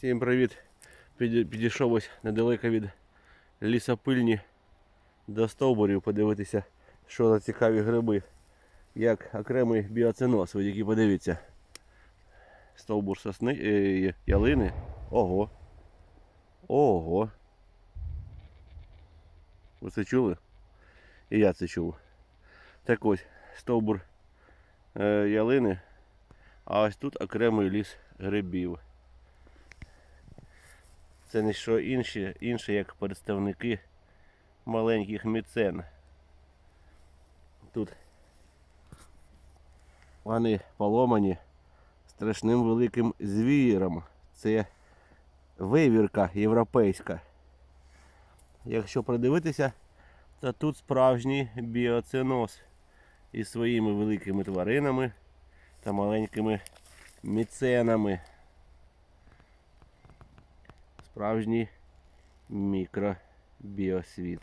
Всім привіт! Підійшов ось недалеко від лісопильні до стовбурів подивитися, що за цікаві гриби. Як окремий біоциноз, ви тільки подивіться. Стовбур сосни, е, ялини. Ого. Ого. Ви це чули? І я це чув. Так ось, стовбур е, ялини, а ось тут окремий ліс грибів. Це не що інше, інше, як представники маленьких міцен. Тут вони поломані страшним великим звіром. Це вивірка європейська. Якщо придивитися, то тут справжній біоциноз із своїми великими тваринами та маленькими міценами. Справжній мікробіосвіт.